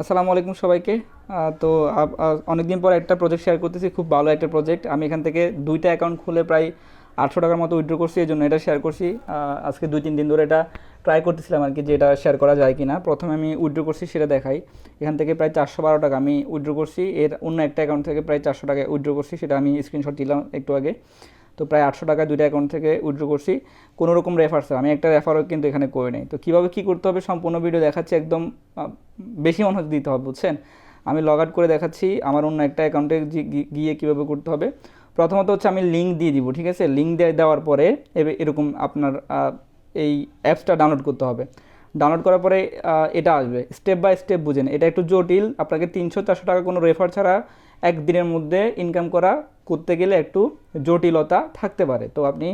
আসসালামু আলাইকুম সবাইকে। তো অনেক দিন পর একটা প্রজেক্ট শেয়ার করতেছি, খুব ভালো একটা প্রজেক্ট আমি এখান থেকে দুইটা অ্যাকাউন্ট খুলে প্রায় আটশো টাকার মতো উইথড্র করছি এই জন্য এটা শেয়ার করছি। আজকে দুই তিন দিন ধরে এটা ট্রাই করতেছিলাম আর কি যে এটা শেয়ার করা যায় কি না প্রথমে আমি উইথড্র করছি, সেটা দেখাই। এখান থেকে প্রায় চারশো বারো টাকা আমি উইথড্র করছি। এর অন্য একটা অ্যাকাউন্ট থেকে প্রায় চারশো টাকা উইথড্র করছি, সেটা আমি স্ক্রিনশট দিলাম একটু আগে। তো প্রায় আটশো টাকা দুইটা অ্যাকাউন্ট থেকে উইথড্র করছি। কোনো রকম রেফার স্যার আমি একটা রেফারও কিন্তু এখানে করে নেই। তো কীভাবে কী করতে হবে সম্পূর্ণ ভিডিও দেখাচ্ছি একদম বেশি মনোযোগ দিতে হবে, বুঝছেন? আমি লগ আউট করে দেখাচ্ছি, আমার অন্য একটা অ্যাকাউন্টে গিয়ে কীভাবে করতে হবে। প্রথমত হচ্ছে আমি লিঙ্ক দিয়ে দিব, ঠিক আছে? লিঙ্ক দিয়ে দেওয়ার পরে এরকম আপনার এই অ্যাপসটা ডাউনলোড করতে হবে। ডাউনলোড করার পরে এটা আসবে। স্টেপ বাই স্টেপ বুঝেন। এটা একটু জটিল, আপনাকে তিনশো চারশো টাকা কোনো রেফার ছাড়া একদিনের মধ্যে ইনকাম করা করতে গেলে একটু জটিলতা থাকতে পারে। তো আপনি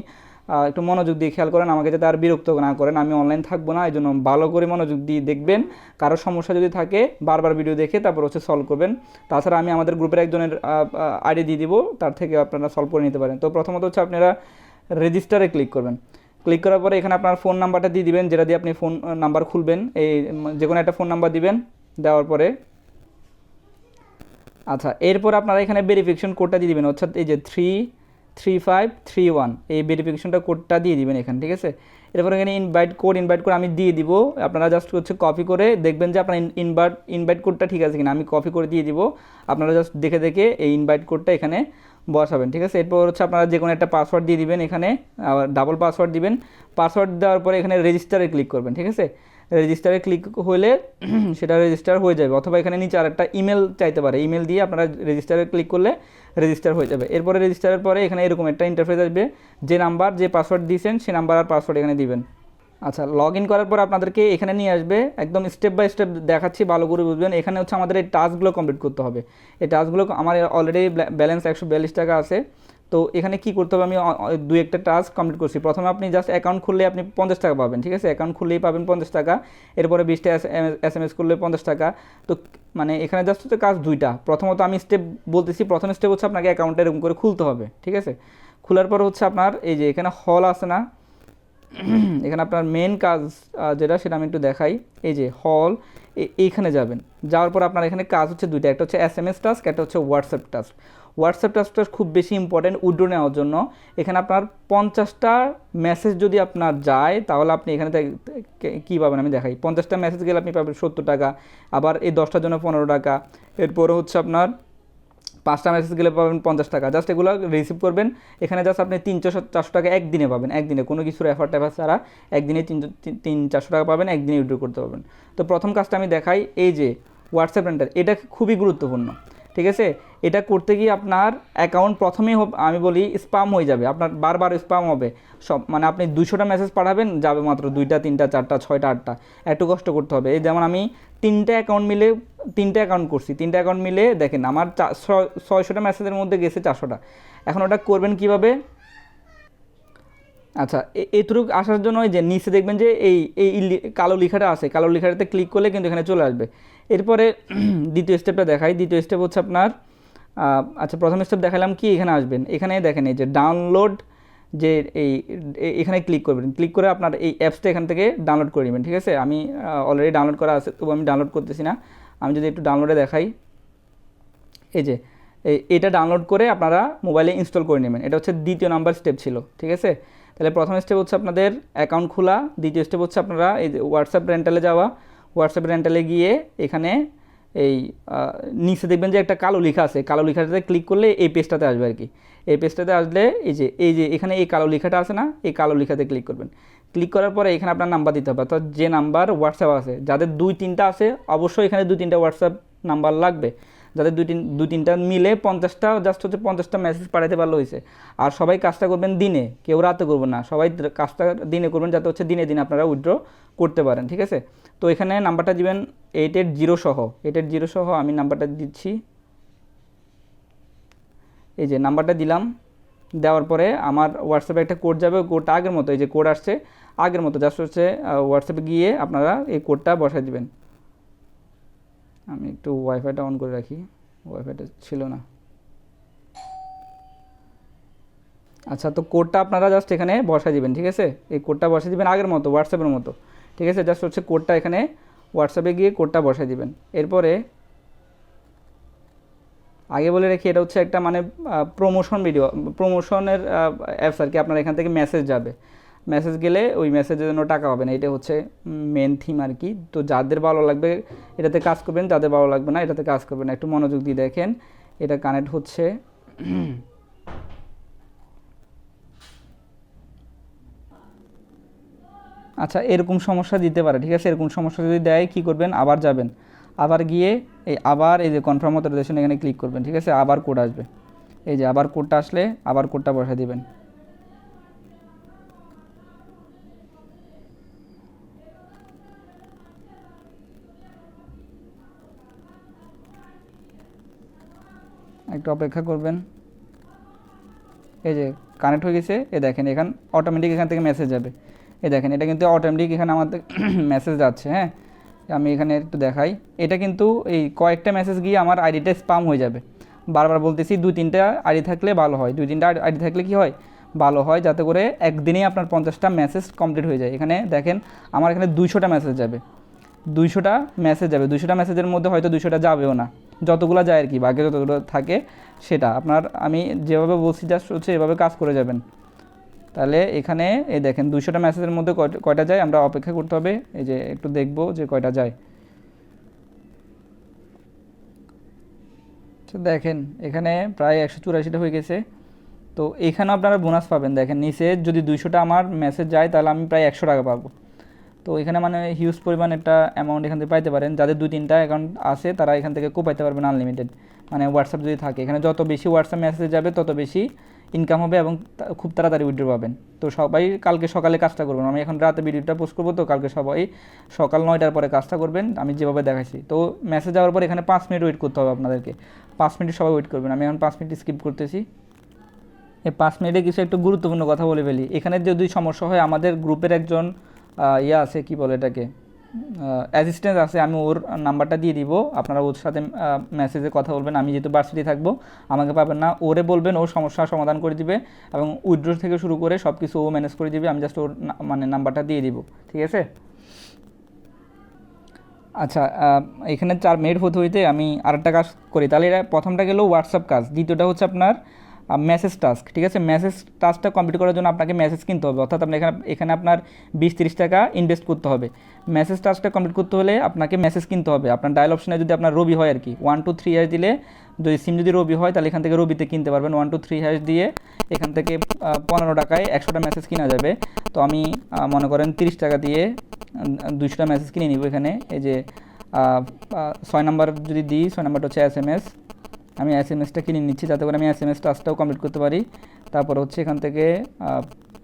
একটু মনোযোগ দিয়ে খেয়াল করেন, আমাকে যাতে আর বিরক্ত না করেন। আমি অনলাইন থাকব না এই জন্য ভালো করে মনোযোগ দিয়ে দেখবেন। কারও সমস্যা যদি থাকে, বারবার ভিডিও দেখে তারপর হচ্ছে সলভ করবেন। তাছাড়া আমি আমাদের গ্রুপের একজনের আইডি দিয়ে দিব, তার থেকে আপনারা সলভ করে নিতে পারেন। তো প্রথমত হচ্ছে আপনারা রেজিস্টারে ক্লিক করবেন। ক্লিক করার পরে এখানে আপনার ফোন নাম্বারটা দিয়ে দিবেন, যেটা দিয়ে আপনি ফোন নাম্বার খুলবেন। এই যে কোনো একটা ফোন নাম্বার দিবেন, দেওয়ার পরে আচ্ছা এরপর আপনারা এখানে ভেরিফিকেশন কোডটা দিয়ে দিবেন। অর্থাৎ এই যে three three five three one এই ভেরিফিকেশনটা কোডটা দিয়ে দিবেন এখানে, ঠিক আছে? এরপর এখানে ইনভাইট কোড ইনভাইট করে আমি দিয়ে দিব। আপনারা জাস্ট হচ্ছে কপি করে দেখবেন যে আপনার ইনভাইট ইনভাইট কোডটা ঠিক আছে কিনা। আমি কপি করে দিয়ে দিব। আপনারা জাস্ট দেখে দেখে এই ইনভাইট কোডটা এখানে বসাবেন, ঠিক আছে? এরপর হচ্ছে আপনারা যে কোনো একটা পাসওয়ার্ড দিয়ে দিবেন এখানে, আবার ডাবল পাসওয়ার্ড দিবেন। পাসওয়ার্ড দেওয়ার পরে এখানে রেজিস্টারে ক্লিক করবেন, ঠিক আছে? রেজিস্টারে ক্লিক হলে সেটা রেজিস্টার হয়ে যাবে। অথবা এখানে নিচে আর একটা ইমেল চাইতে পারে। ইমেল দিয়ে আপনারা রেজিস্টারে ক্লিক করলে রেজিস্টার হয়ে যাবে। এরপরে রেজিস্টারের পরে এখানে এরকম একটা ইন্টারফেস আসবে। যে নাম্বার যে পাসওয়ার্ড দিয়েছেন, সে নাম্বার আর পাসওয়ার্ড এখানে দিবেন। আচ্ছা লগ ইন করার পর আপনাদেরকে এখানে নিয়ে আসবে। একদম স্টেপ বাই স্টেপ দেখাচ্ছি, ভালো করে বুঝবেন। এখানে হচ্ছে আমাদের এই টাস্কগুলো কমপ্লিট করতে হবে। এই টাস্কগুলো আমার অলরেডি ব্যালেন্স একশো বিয়াল্লিশ টাকা আছে। তো এখানে কি করতে হবে? আমি দুই একটা টাস্ক কমপ্লিট করছি। প্রথমে আপনি জাস্ট অ্যাকাউন্ট খুললে আপনি পঞ্চাশ টাকা পাবেন, ঠিক আছে? অ্যাকাউন্ট খুললেই পাবেন পঞ্চাশ টাকা। এরপরে বিশটা এস, এম এস করলে পঞ্চাশ টাকা। তো মানে এখানে জাস্ট হচ্ছে কাজ দুইটা। প্রথমত আমি স্টেপ বলতেছি, প্রথম স্টেপ হচ্ছে আপনাকে অ্যাকাউন্টটা এরকম করে খুলতে হবে, ঠিক আছে? খোলার পর হচ্ছে আপনার এই যে এখানে হল আছে না? এখানে আপনার মেন কাজ যেটা সেটা আমি একটু দেখাই। এই যে হল এইখানে যাবেন। যাওয়ার পর আপনার এখানে কাজ হচ্ছে দুইটা। একটা হচ্ছে এস এম এস টাস্ক একটা হচ্ছে হোয়াটসঅ্যাপ টাস্ক হোয়াটসঅ্যাপ টাস্কটা খুব বেশি ইম্পর্টেন্ট উইড্রো নেওয়ার জন্য। এখানে আপনার পঞ্চাশটা মেসেজ যদি আপনার যায়, তাহলে আপনি এখানে কী পাবেন আমি দেখাই। পঞ্চাশটা মেসেজ গেলে আপনি পাবেন সত্তর টাকা, আবার এই দশটার জন্য পনেরো টাকা। এরপরে হচ্ছে আপনার পাঁচটা মেসেজ গেলে পাবেন পঞ্চাশ টাকা। জাস্ট এগুলো রিসিভ করবেন। এখানে জাস্ট আপনি তিনশো চারশো টাকা একদিনে পাবেন। একদিনে কোনো কিছুর এফার টেফার ছাড়া একদিনে তিন তিন চারশো টাকা পাবেন, একদিনে উইড্রো করতে পারবেন। তো প্রথম কাজটা আমি দেখাই, এই যে হোয়াটসঅ্যাপ রেন্টার এটা খুবই গুরুত্বপূর্ণ। ঠিক আছে? এটা করতে গিয়ে আপনার অ্যাকাউন্ট প্রথমেই আমি বলি স্পাম হয়ে যাবে। আপনার বারবার স্পাম হবে। সব মানে আপনি দুশোটা মেসেজ পাঠাবেন, যাবে মাত্র দুইটা, তিনটা, চারটা, ছয়টা, আটটা। একটু কষ্ট করতে হবে। এই যেমন আমি তিনটা অ্যাকাউন্ট মিলে তিনটা অ্যাকাউন্ট করছি। তিনটা অ্যাকাউন্ট মিলে দেখেন, আমার ছয়শোটা মেসেজের মধ্যে গেছে চারশোটা। এখন ওটা করবেন কীভাবে? আচ্ছা এতটুকু আসার জন্য যে নিচে দেখবেন যে এই এই কালো লেখাটা আছে। কালো লেখাটাতে ক্লিক করলে কিন্তু এখানে চলে আসবে। এরপরে দ্বিতীয় স্টেপটা দেখাই। দ্বিতীয় স্টেপ হচ্ছে আপনার আচ্ছা প্রথম স্টেপ দেখালাম কি? এখানে আসবেন। এখানে দেখেন এই যে ডাউনলোড যে এই এখানে ক্লিক করবেন। ক্লিক করে আপনার এই অ্যাপসটা এখান থেকে ডাউনলোড করে নেবেন, ঠিক আছে? আমি অলরেডি ডাউনলোড করা আছে, তবু আমি ডাউনলোড করতেছি না। আমি যদি একটু ডাউনলোডে দেখাই। এই যে এটা ডাউনলোড করে আপনারা মোবাইলে ইনস্টল করে নেবেন। এটা হচ্ছে দ্বিতীয় নাম্বার স্টেপ ছিল, ঠিক আছে? তাহলে প্রথম স্টেপ হচ্ছে আপনাদের অ্যাকাউন্ট খোলা। দ্বিতীয় স্টেপ হচ্ছে আপনারা এই যে হোয়াটসঅ্যাপ রেন্টালে যাওয়া। হোয়াটসঅ্যাপ রেন্টালে গিয়ে এখানে এই নিচে দেখবেন যে একটা কালো লেখা আছে। কালো লেখাটাতে ক্লিক করলে এই পেজটাতে আসবে আর কি এই পেজটাতে আসলে এই যে এই যে এখানে এই কালো লেখাটা আছে না, এই কালো লেখাতে ক্লিক করবেন। ক্লিক করার পরে এখানে আপনার নাম্বার দিতে হবে। অর্থাৎ যে নাম্বার হোয়াটসঅ্যাপ আছে, যাদের দুই তিনটা আছে, অবশ্যই এখানে দুই তিনটা হোয়াটসঅ্যাপ নাম্বার লাগবে। যাদের দুই তিন, দুই তিনটা মিলে পঞ্চাশটা জাস্ট হচ্ছে পঞ্চাশটা মেসেজ পাঠাতে পারলে হয়েছে আর সবাই কাজটা করবেন দিনে, কেউ রাতে করবেন না। সবাই কাজটা দিনে করবেন যাতে হচ্ছে দিনে দিনে আপনারা উইথড্র করতে পারেন, ঠিক আছে? তো এখানে নাম্বারটা দিবেন এইট এইট জিরো সহ। এইট এইট জিরো সহ আমি নাম্বারটা দিচ্ছি। এই যে নাম্বারটা দিলাম। দেওয়ার পরে আমার হোয়াটসঅ্যাপে একটা কোড যাবে, ওই কোডটা আগের মতো, এই যে কোড আসছে, আগের মতো জাস্ট হচ্ছে হোয়াটসঅ্যাপে গিয়ে আপনারা এই কোডটা বসাই দিবেন। আমি একটু ওয়াইফাইটা অন করে রাখি। ওয়াইফাইটা ছিল না। আচ্ছা তো কোডটা আপনারা জাস্ট এখানে বসাই দিবেন, ঠিক আছে? এই কোডটা বসাই দিবেন আগের মতো হোয়াটসঅ্যাপের মতো। ঠিক আছে? জাস্ট হচ্ছে কোডটা এখানে হোয়াটসঅ্যাপে গিয়ে কোডটা বসাই দিবেন। এরপরে আগে বলে রাখি, এটা হচ্ছে একটা মানে প্রমোশন ভিডিও প্রমোশনের অ্যাপস আর কি, আপনার এখান থেকে মেসেজ যাবে। মেসেজ গেলে ওই মেসেজের জন্য টাকা পাবেন। এটা হচ্ছে মেন থিম আর কি। তো যাদের ভালো লাগবে, এটাতে কাজ করবেন, যাদের ভালো লাগবে না, এটাতে কাজ করবেন একটু মনোযোগ দিয়ে দেখেন। এটা কানেক্ট হচ্ছে। আচ্ছা এরকম সমস্যা দিতে পারে, ঠিক আছে? এরকম সমস্যা যদি দেয়, কী করবেন? আবার যাবেন। আবার গিয়ে এই আবার, এই যে কনফার্ম অথরাইজেশন এখানে ক্লিক করবেন, ঠিক আছে? আবার কোড আসবে। এই যে আবার কোডটা আসলে, আবার কোডটা বসা দিবেন। একটু অপেক্ষা করবেন। এই যে কানেক্ট হয়ে গেছে এ দেখেন এখান অটোমেটিক এখান থেকে মেসেজ যাবে। এই দেখেন, এটা কিন্তু অটোমেটিক এখানে আমাদের মেসেজ যাচ্ছে হ্যাঁ? আমি এখানে একটু দেখাই। এটা কিন্তু এই কয়েকটা মেসেজ গিয়ে আমার আইডিটা স্পাম হয়ে যাবে। বারবার বলতেছি দুই তিনটা আইডি থাকলে ভালো হয়। দুই তিনটা আইডি থাকলে কি হয়? ভালো হয়, যাতে করে একদিনেই আপনার পঞ্চাশটা মেসেজ কমপ্লিট হয়ে যায়। এখানে দেখেন, আমার এখানে দুইশোটা মেসেজ যাবে। দুইশোটা মেসেজ যাবে। দুইশোটা মেসেজের মধ্যে হয়তো দুইশোটা যাবেও না। যতগুলো যায় আর কি, বাকি যতগুলো থাকে সেটা। আপনার আমি যেভাবে বলছি জাস্ট হচ্ছে এভাবে কাজ করে যাবেন। তাহলে এখানে এই দেখেন দুশোটা মেসেজের মধ্যে কয়টা- যায়? আমরা অপেক্ষা করতে হবে, এই যে একটু দেখব যে কয়টা যায়। দেখেন এখানে প্রায় একশো চুরাশিটা হয়ে গেছে। তো এখানেও আপনারা বোনাস পাবেন। দেখেন নিচে যদি দুইশোটা আমার মেসেজ যায়, তাহলে আমি প্রায় একশো টাকা পাবো। তো এখানে মানে হিউজ পরিমাণ একটা অ্যামাউন্ট এখান থেকে পাইতে পারেন। যাদের দুই, তিনটা অ্যাকাউন্ট আছে, তারা এখান থেকে খুব পাইতে পারবেন আনলিমিটেড মানে হোয়াটসঅ্যাপ যদি থাকে। এখানে যত বেশি হোয়াটসঅ্যাপ মেসেজ যাবে, তত বেশি ইনকাম হবে এবং খুব তাড়াতাড়ি উইড্রো পাবেন। তো সবাই কালকে সকালে কাজটা করবেন। আমি এখন রাতে ভিডিওটা পোস্ট করব, তো কালকে সবাই সকাল নয়টার পরে কাজটা করবেন। আমি যেভাবে দেখাচ্ছি তো মেসেজ যাওয়ার পর এখানে পাঁচ মিনিট ওয়েট করতে হবে আপনাদেরকে। পাঁচ মিনিট সবাই ওয়েট করবেন। আমি এখন পাঁচ মিনিট স্কিপ করতেছি। এই পাঁচ মিনিটে কিছু একটু গুরুত্বপূর্ণ কথা বলে ফেলি। এখানে যদি সমস্যা হয়, আমাদের গ্রুপের একজন ইয়ে আছে, কি বলে এটাকে? অ্যাসিস্ট্যান্স আছে, আমি ওর নাম্বারটা দিয়ে দিব। আপনারা ওর সাথে মেসেজে কথা বলবেন। আমি যেহেতু ভার্সিটি থাকব, আমাকে পাবেন না। ওরে বলবেন ওর সমস্যার সমাধান করে দিবে এবং উইড্রো থেকে শুরু করে সব কিছু ও ম্যানেজ করে দিবে। আমি জাস্ট ওর মানে নাম্বারটা দিয়ে দিব। ঠিক আছে? আচ্ছা এখানে চার মিনিট হতে হইতে আমি আরেকটা কাজ করি। তাহলে এটা প্রথমটা গেল হোয়াটসঅ্যাপ কাজ। দ্বিতীয়টা হচ্ছে আপনার মেসেজ টাস্ক ঠিক আছে? মেসেজ টাস্কটা কমপ্লিট করার জন্য আপনাকে মেসেজ কিনতে হবে। অর্থাৎ আপনি এখানে এখানে আপনার বিশ তিরিশ টাকা ইনভেস্ট করতে হবে। মেসেজ টাস্কটা কমপ্লিট করতে হলে আপনাকে মেসেজ কিনতে হবে। আপনার ডায়াল অপশনে যদি আপনার রবি হয় আর কি ওয়ান টু থ্রি হ্যাশ দিলে যদি সিম যদি রবি হয়, তাহলে এখান থেকে রবিতে কিনতে পারবেন। ওয়ান টু থ্রি হ্যাশ দিয়ে এখান থেকে পনেরো টাকায় একশোটা মেসেজ কিনা যাবে। তো আমি মনে করেন তিরিশ টাকা দিয়ে দুইশোটা মেসেজ কিনে নিব এখানে। এই যে ছয় নাম্বার যদি দিই, ছয় নাম্বারটা হচ্ছে এস এম এস আমি এস এম এসটা কিনে নিচ্ছি, যাতে করে আমি এস এম এস টাস্কটাও কমপ্লিট করতে পারি। তারপর হচ্ছে এখান থেকে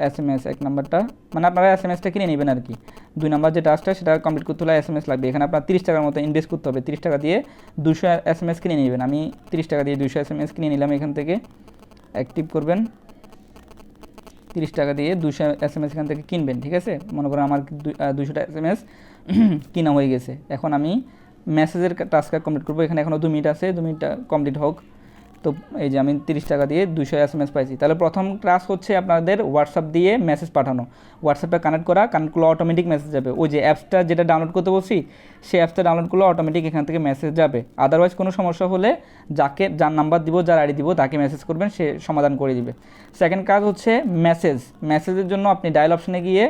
এস এম এস এক নাম্বারটা মানে আপনারা এস এম এসটা কিনে নেবেন আর কি। দুই নাম্বার যে টাস্কটা, সেটা কমপ্লিট করতে হলে এস এম এস লাগবে। এখানে আপনার তিরিশ টাকার মতো ইনভেস্ট করতে হবে। তিরিশ টাকা দিয়ে দুশো এস এম এস কিনে নেবেন। আমি তিরিশ টাকা দিয়ে দুশো এস এম এস কিনে নিলাম এখান থেকে। অ্যাক্টিভ করবেন। তিরিশ টাকা দিয়ে দুশো এস এম এস এখান থেকে কিনবেন, ঠিক আছে? মনে করেন আমার দুশোটা এস এম এস কিনা হয়ে গেছে। এখন আমি মেসেজের টাস্কটা কমপ্লিট করব। এখানে এখনও দু মিনিট আছে, দু মিনিটটা কমপ্লিট হোক। তো এই যে আমি তিরিশ টাকা দিয়ে দুশো এস এম এস পাইছি। তাহলে প্রথম টাস্ক হচ্ছে আপনাদের হোয়াটসঅ্যাপ দিয়ে মেসেজ পাঠানো। হোয়াটসঅ্যাপটা কানেক্ট করা কানেক্ট করলে অটোমেটিক মেসেজ যাবে। ওই যে অ্যাপসটা যেটা ডাউনলোড করতে বলছি সেই অ্যাপসটা ডাউনলোড করলে অটোমেটিক এখান থেকে মেসেজ যাবে। আদারওয়াইজ কোনো সমস্যা হলে যাকে, যার নাম্বার দিব, যার আইডি দিব, তাকে মেসেজ করবেন, সে সমাধান করে দিবে। সেকেন্ড কাজ হচ্ছে মেসেজ মেসেজের জন্য আপনি ডায়াল অপশনে গিয়ে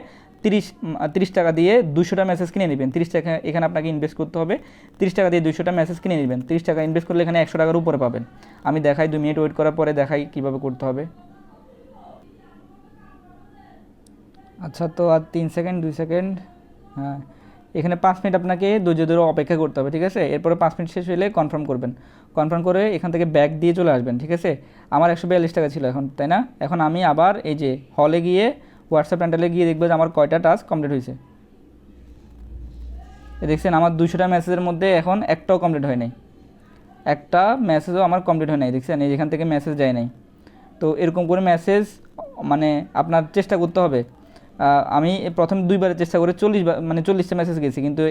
তিরিশ তিরিশ টাকা দিয়ে দুশোটা মেসেজ কিনে নেবেন। তিরিশ টাকা এখানে আপনাকে ইনভেস্ট করতে হবে। তিরিশ টাকা দিয়ে দুশোটা মেসেজ কিনে নেবেন। তিরিশ টাকা ইনভেস্ট করলে এখানে একশো টাকার উপরে পাবেন। আমি দেখাই দু মিনিট ওয়েট করার পরে দেখাই কীভাবে করতে হবে। আচ্ছা তো আর তিন সেকেন্ড দুই সেকেন্ড হ্যাঁ। এখানে পাঁচ মিনিট আপনাকে ধৈর্য ধরে অপেক্ষা করতে হবে, ঠিক আছে? এরপরে পাঁচ মিনিট শেষ হলে কনফার্ম করবেন। কনফার্ম করে এখান থেকে ব্যাক দিয়ে চলে আসবেন, ঠিক আছে? আমার একশো বিয়াল্লিশ টাকা ছিল এখন, তাই না? এখন আমি আবার এই যে হলে গিয়ে হোয়াটসঅ্যাপ প্যান্ডেলে গিয়ে দেখবে যে আমার কয়টা টাস্ক কমপ্লিট হয়েছে। দেখছেন, আমার দুশোটা মেসেজের মধ্যে এখন একটাও কমপ্লিট হয় নাই। একটা মেসেজও আমার কমপ্লিট হয় নাই, দেখছেন? এই যেখান থেকে মেসেজ যায় নাই। তো এরকম করে মেসেজ মানে আপনার চেষ্টা করতে হবে। আমি প্রথম দুইবারে চেষ্টা করে চল্লিশ মানে চল্লিশটা মেসেজ গেছি, কিন্তু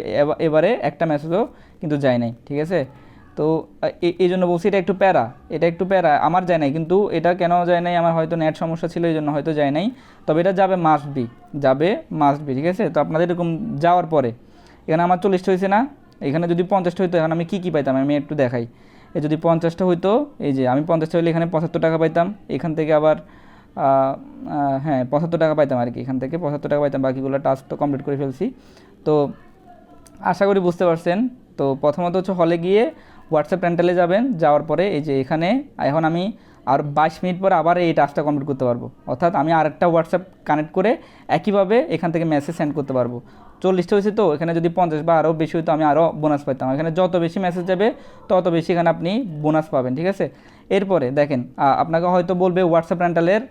এবারে একটা মেসেজও কিন্তু যায় নাই, ঠিক আছে? তো এই জন্য বলছি এটা একটু প্যারা, এটা একটু প্যারা, আমার যায় নাই, কিন্তু এটা কেন যায় নাই, আমার হয়তো নেট সমস্যা ছিল, এই জন্য হয়তো যায় নাই, তবে এটা যাবে মাস্ট বি যাবে মাস্ট বি ঠিক আছে? তো আপনাদের এরকম যাওয়ার পরে, এখানে আমার চল্লিশটা হয়েছে না? এখানে যদি পঞ্চাশটা হইতো, এখন আমি কী কী পাইতাম? আমি একটু দেখাই এ যদি পঞ্চাশটা হইতো, এই যে আমি পঞ্চাশটা হইলে এখানে পঁচাত্তর টাকা পাইতাম, এখান থেকে আবার হ্যাঁ পঁচাত্তর টাকা পাইতাম আর কি এখান থেকে পঁচাত্তর টাকা পাইতাম, বাকিগুলো টাস্ক তো কমপ্লিট করে ফেলছি, তো আশা করি বুঝতে পারছেন, তো প্রথমত হচ্ছে হলে গিয়ে হোয়াটসঅ্যাপ প্যান্টালে যাবেন, যাওয়ার পরে এই যে এখানে, এখন আমি আর বাইশ মিনিট পরে আবার এই টাস্কটা কমপ্লিট করতে পারব। অর্থাৎ আমি আরেকটা হোয়াটসঅ্যাপ কানেক্ট করে একইভাবে এখান থেকে মেসেজ সেন্ড করতে পারব। চল্লিশটা হয়েছে তো, এখানে যদি পঞ্চাশ বা আরও বেশি হতো আমি আরও বোনাস পাইতাম। এখানে যত বেশি মেসেজ যাবে, তত বেশি এখানে আপনি বোনাস পাবেন, ঠিক আছে? এরপরে দেখেন আপনাকে হয়তো বলবে হোয়াটসঅ্যাপ রেন্টালের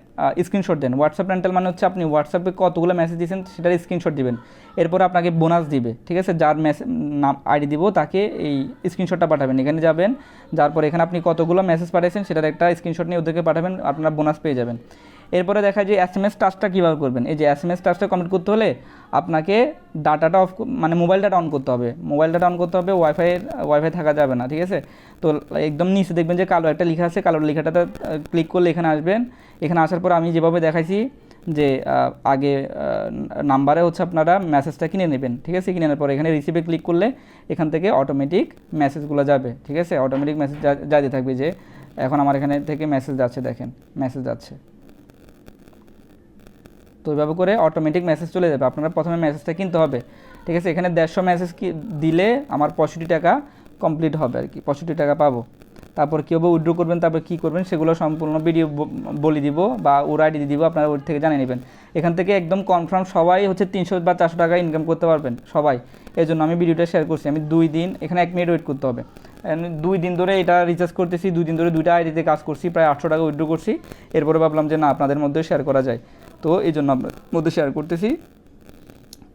স্ক্রিনশট দেন। হোয়াটসঅ্যাপ রেন্টাল মানে হচ্ছে আপনি হোয়াটসঅ্যাপে কতগুলো মেসেজ দিয়েছেন, সেটার স্ক্রিনশট দিবেন। এরপর আপনাকে বোনাস দিবে, ঠিক আছে? যার মেসেজ নাম আইডি দিব, তাকে এই স্ক্রিনশটটা পাঠাবেন। এখানে যাবেন, যার পরে এখানে আপনি কতগুলো মেসেজ পাঠিয়েছেন সেটার একটা স্ক্রিনশট নিয়ে ওদেরকে পাঠাবেন, আপনারা বোনাস পেয়ে যাবেন। এরপরে দেখা যায় এস এম এস টাচটা কীভাবে করবেন? এই যে এস এম এস টাচটা কমপ্লিট করতে হলে আপনাকে ডাটাটা অফ মানে মোবাইল ডাটা অন করতে হবে। মোবাইল ডাটা অন করতে হবে ওয়াইফাই ওয়াইফাই থাকা যাবে না, ঠিক আছে? তো একদম নিচে দেখবেন যে কালো একটা লেখা আছে, কালো লেখাটাতে ক্লিক করলে এখানে আসবেন। এখানে আসার পর আমি যেভাবে দেখাইছি যে আগে নাম্বারে হচ্ছে আপনারা মেসেজটা কিনে নেবেন, ঠিক আছে? কিনে নেওয়ার পরে এখানে রিসিভে ক্লিক করলে এখান থেকে অটোমেটিক মেসেজগুলো যাবে, ঠিক আছে? অটোমেটিক মেসেজ যাতে থাকবে যে, এখন আমার এখানে থেকে মেসেজ যাচ্ছে, দেখেন মেসেজ যাচ্ছে। তো ওইভাবে করে অটোমেটিক মেসেজ চলে যাবে। আপনারা প্রথমে মেসেজটা কিনতে হবে। ঠিক আছে? এখানে দেড়শো মেসেজ কি দিলে আমার পঁয়ষট্টি টাকা কমপ্লিট হবে আর কি। পঁয়ষট্টি টাকা পাবো। তারপর কীভাবে উইড্রো করবেন, তারপর কী করবেন সেগুলো সম্পূর্ণ ভিডিও বলে দিব বা ওর আইডি দিব, আপনারা ওর থেকে জানিয়ে নেবেন। এখান থেকে একদম কনফার্ম সবাই হচ্ছে তিনশো বা চারশো টাকা ইনকাম করতে পারবেন, সবাই। এই জন্য আমি ভিডিওটা শেয়ার করছি। আমি দুই দিন এখানে এক মিনিট ওয়েট করতে হবে। দুই দিন ধরে এটা রিচার্জ করতেছি, দুই দিন ধরে দুইটা আইডিতে কাজ করছি, প্রায় আটশো টাকা উইড্রো করছি। এরপরে ভাবলাম যে না, আপনাদের মধ্যে শেয়ার করা যায়। তো এই জন্য আপনার মধ্যে শেয়ার করতেছি।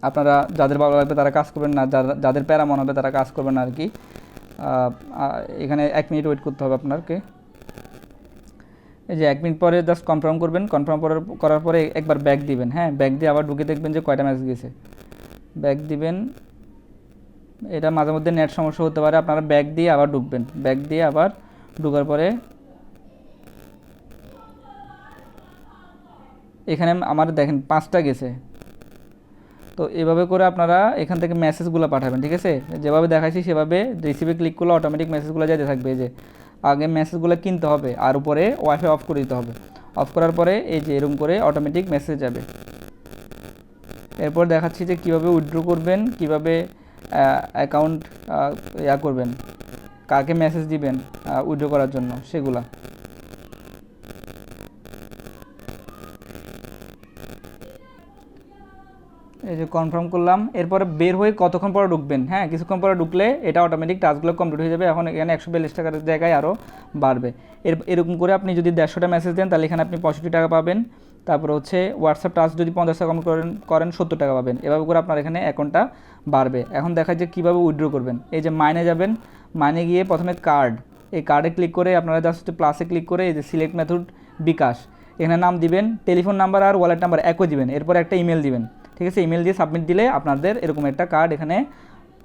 আপনারা যাদের ভালো লাগবে তারা কাজ করবেন না, যারা, যাদের প্যারা মনে হবে তারা কাজ করবেন না আর কি। এখানে এক মিনিট ওয়েট করতে হবে আপনাকে। এই যে এক মিনিট পরে জাস্ট কনফার্ম করবেন। কনফার্ম করার করার পরে একবার ব্যাক দিবেন হ্যাঁ? ব্যাক দিয়ে আবার ঢুকে দেখবেন যে কয়টা মেসেজ গেছে। ব্যাক দিবেন। এটা মাঝে মধ্যে নেট সমস্যা হতে পারে, আপনারা ব্যাক দিয়ে আবার ঢুকবেন। ব্যাক দিয়ে আবার ঢুকার পরে এখানে আমার দেখেন পাঁচটা গেছে। তো এভাবে করে আপনারা এখান থেকে মেসেজগুলো পাঠাবেন, ঠিক আছে? যেভাবে দেখাইছি সেভাবে রিসিভে ক্লিক করলে অটোমেটিক মেসেজগুলো যেতে থাকবে যে। আগে মেসেজগুলো কিনতে হবে আর উপরে ওয়াইফাই অফ করে দিতে হবে। অফ করার পরে এই যে এরকম করে অটোমেটিক মেসেজ যাবে। এরপর দেখাচ্ছি যে কীভাবে উইথড্র করবেন, কীভাবে অ্যাকাউন্ট ইয়া করবেন, কাকে মেসেজ দিবেন উইথড্র করার জন্য, সেগুলা। এই যে কনফার্ম করলাম, এরপরে বের হয়ে কতক্ষণ পরে ঢুকবেন? হ্যাঁ কিছুক্ষণ পরে ঢুকলে এটা অটোমেটিক টাস্কগুলো কমপ্লিট হয়ে যাবে। এখন এখানে একশো বিয়াল্লিশ টাকার জায়গায় আরও বাড়বে। এর, এরকম করে আপনি যদি দেড়শোটা মেসেজ দেন, তাহলে এখানে আপনি পঁয়ষট্টি টাকা পাবেন। তারপর হচ্ছে হোয়াটসঅ্যাপ টাস্ক যদি পঞ্চাশ টাকা করেন করেন, সত্তর টাকা পাবেন। এভাবে করে আপনার এখানে অ্যাকাউন্টটা বাড়বে। এখন দেখা যায় কীভাবে উইড্রো করবেন। এই যে মাইনে যাবেন। মাইনে গিয়ে প্রথমে কার্ড এই কার্ডে ক্লিক করে আপনারা জাস্ট প্লাসে ক্লিক করে এই যে সিলেক্ট মেথড বিকাশ। এখানে নাম দিবেন টেলিফোন নাম্বার আর ওয়ালেট নাম্বার একই দিবেন। এরপর একটা ইমেল দিবেন। ঠিক আছে? ইমেল দিয়ে সাবমিট দিলে আপনাদের এরকম একটা কার্ড এখানে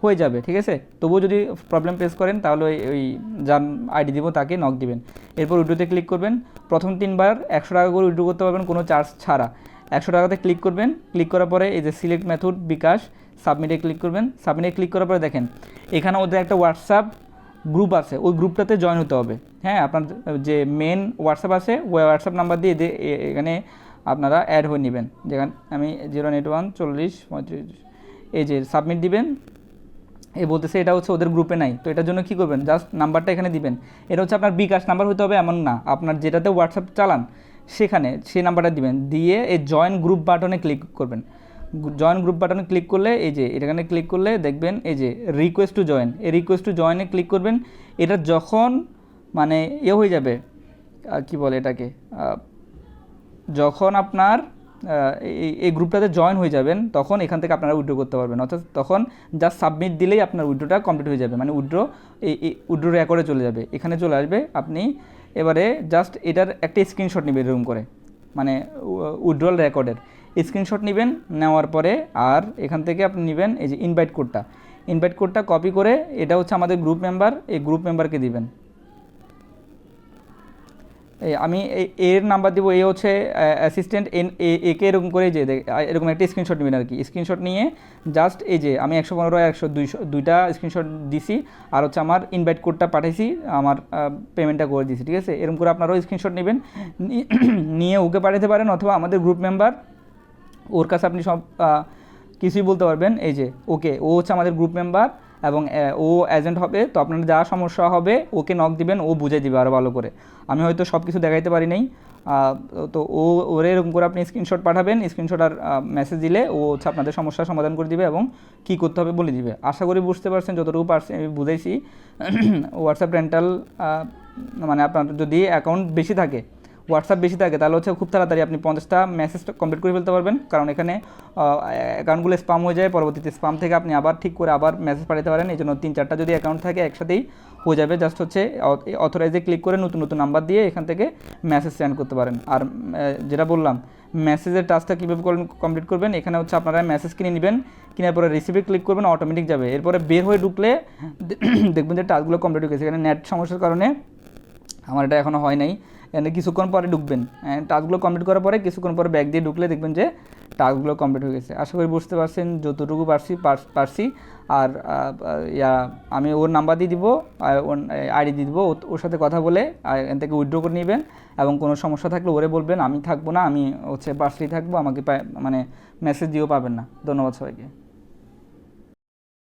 হয়ে যাবে, ঠিক আছে? তবুও যদি প্রবলেম ফেস করেন, তাহলে ওই ওই যার আইডি দিব, তাকে নক দিবেন। এরপর উইড্রোতে ক্লিক করবেন। প্রথম তিনবার একশো টাকা করে উইড্রো করতে পারবেন কোনো চার্জ ছাড়া। একশো টাকাতে ক্লিক করবেন। ক্লিক করার পরে এই যে সিলেক্ট মেথড বিকাশ সাবমিটে ক্লিক করবেন। সাবমিটে ক্লিক করার পরে দেখেন, এখানে ওদের একটা হোয়াটসঅ্যাপ গ্রুপ আছে। ওই গ্রুপটাতে জয়েন হতে হবে। হ্যাঁ আপনার যে মেন হোয়াটসঅ্যাপ আছে, ওই হোয়াটসঅ্যাপ নাম্বার দিয়ে এখানে আপনারা অ্যাড হয়ে নেবেন। যেখানে আমি জিরো এইট ওয়ান চল্লিশ পঁয়ত্রিশ এই যে সাবমিট দিবেন, এ বলতেছে এটা হচ্ছে ওদের গ্রুপে নাই। তো এটার জন্য কী করবেন? জাস্ট নাম্বারটা এখানে দিবেন। এটা হচ্ছে আপনার বিকাশ নাম্বার হতে হবে এমন না। আপনার যেটাতে হোয়াটসঅ্যাপ চালান, সেখানে সেই নাম্বারটা দিবেন। দিয়ে এই জয়েন গ্রুপ বাটনে ক্লিক করবেন। জয়েন গ্রুপ বাটনে ক্লিক করলে এই যে এখানে ক্লিক করলে দেখবেন এই যে রিকোয়েস্ট টু জয়েন এই রিকোয়েস্ট টু জয়েনে ক্লিক করবেন। এটা যখন মানে এ হয়ে যাবে কি বলে এটাকে? যখন আপনার এই গ্রুপটাতে জয়েন হয়ে যাবেন, তখন এখান থেকে আপনারা উইড্রো করতে পারবেন। অর্থাৎ তখন জাস্ট সাবমিট দিলেই আপনার উইড্রোটা কমপ্লিট হয়ে যাবে। মানে উইড্রো এই উইড্রো রেকর্ডে চলে যাবে। এখানে চলে আসবে আপনি এবারে জাস্ট এটার একটা স্ক্রিনশট নেবেন এরকম করে। মানে উইড্রোয়াল রেকর্ডের স্ক্রিনশট নেবেন, নেওয়ার পরে আর এখান থেকে আপনি নেবেন এই যে ইনভাইট কোডটা ইনভাইট কোডটা কপি করে এটা হচ্ছে আমাদের গ্রুপ মেম্বার এই গ্রুপ মেম্বারকে দিবেন। আমি এর নাম্বার দিব, এ হচ্ছে অ্যাসিস্ট্যান্ট এন এ- একে এরকম করে যে এরকম একটা স্ক্রিনশট নেবেন আর কি। স্ক্রিনশট নিয়ে জাস্ট এই যে, আমি একশো পনেরো, একশো দুইশো, দুইটা স্ক্রিনশট দিছি, আর হচ্ছে আমার ইনভাইট কোডটা পাঠাইছি, আমার পেমেন্টটা করে দিছি, ঠিক আছে? এরকম করে আপনারাও স্ক্রিনশট নেবেন। নিয়ে ওকে পাঠাতে পারেন, অথবা আমাদের গ্রুপ মেম্বার ওর কাছে আপনি সব কিছুই বলতে পারবেন। এই যে, ওকে, ও হচ্ছে আমাদের গ্রুপ মেম্বার এবং ও এজেন্ট হবে, তো আপনার যা সমস্যা হবে, ওকে নক দিবেন, ও বুঝে দিবে আরও ভালো করে। আমি হয়তো সব কিছু দেখাইতে পারি নাই। তো ও, ওরে এরকম করে আপনি স্ক্রিনশট পাঠাবেন স্ক্রিনশট আর মেসেজ দিলে ও হচ্ছে আপনাদের সমস্যার সমাধান করে দিবে এবং কী করতে হবে বলে দিবে। আশা করি বুঝতে পারছেন, যতটুকু পারছি আমি বুঝাইছি। হোয়াটসঅ্যাপ রেন্টাল মানে আপনার যদি অ্যাকাউন্ট বেশি থাকে হোয়াটসঅ্যাপ বেশি থাকে, তাহলে হচ্ছে খুব তাড়াতাড়ি আপনি পঞ্চাশটা মেসেজটা কমপ্লিট করে ফেলতে পারবেন। কারণ এখানে অ্যাকাউন্টগুলো স্পাম হয়ে যায়, পরবর্তীতে স্পাম থেকে আপনি আবার ঠিক করে আবার মেসেজ পাঠাতে পারেন। এই জন্য তিন, চারটা যদি অ্যাকাউন্ট থাকে, একসাথেই হয়ে যাবে। জাস্ট হচ্ছে অথরাইজে ক্লিক করে নতুন নতুন নাম্বার দিয়ে এখান থেকে মেসেজ সেন্ড করতে পারেন। আর যেটা বললাম মেসেজের টাস্কটা কীভাবে কমপ্লিট করবেন? এখানে হচ্ছে আপনারা মেসেজ কিনে নেবেন। কেনার পরে রিসিভে ক্লিক করবেন অটোমেটিক যাবে। এরপরে বের হয়ে ঢুকলে দেখবেন যে টাস্কগুলো কমপ্লিট হয়ে গেছে। এখানে নেট সমস্যার কারণে আমার এটা এখনও হয় নাই। কিছুক্ষণ পরে ঢুকবেন। টাস্কগুলো কমপ্লিট করার পরে কিছুক্ষণ পরে ব্যাগ দিয়ে ঢুকলে দেখবেন যে টাস্কগুলো কমপ্লিট হয়ে গেছে। আশা করি বুঝতে পারছেন যতটুকু পারছি, পার- পারছি। আর ইয়া, আমি ওর নাম্বার দিয়ে দিব আইডি দিয়ে দিব। ওর সাথে কথা বলে এখান থেকে উইথড্র করে নেবেন। এবং কোনো সমস্যা থাকলে ওরে বলবেন, আমি থাকব না, আমি হচ্ছে পার্সলি থাকব, আমাকে মানে মেসেজ দিয়েও পাবেন না। ধন্যবাদ সবাইকে।